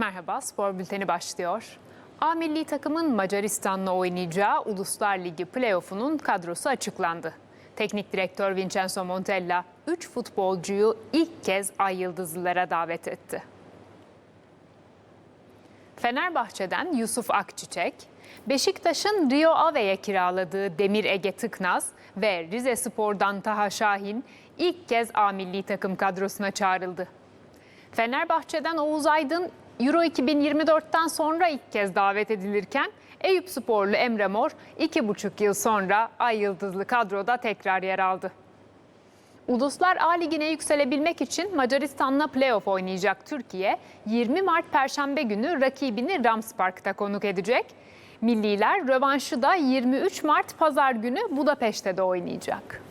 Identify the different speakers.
Speaker 1: Merhaba, spor bülteni başlıyor. A milli takımın Macaristan'la oynayacağı Uluslar Ligi playoff'unun kadrosu açıklandı. Teknik direktör Vincenzo Montella 3 futbolcuyu ilk kez Ay Yıldızlılara davet etti. Fenerbahçe'den Yusuf Akçiçek, Beşiktaş'ın Rio Ave'ye kiraladığı Demir Ege Tıknaz ve Rize Spor'dan Taha Şahin ilk kez A milli takım kadrosuna çağrıldı. Fenerbahçe'den Oğuz Aydın Euro 2024'ten sonra ilk kez davet edilirken Eyüp Sporlu Emre Mor iki buçuk yıl sonra Ay Yıldızlı kadroda tekrar yer aldı. Uluslar A Ligi'ne yükselebilmek için Macaristan'la playoff oynayacak Türkiye, 20 Mart Perşembe günü rakibini Rams Park'ta konuk edecek. Milliler rövanşı da 23 Mart Pazar günü Budapeşte'de oynayacak.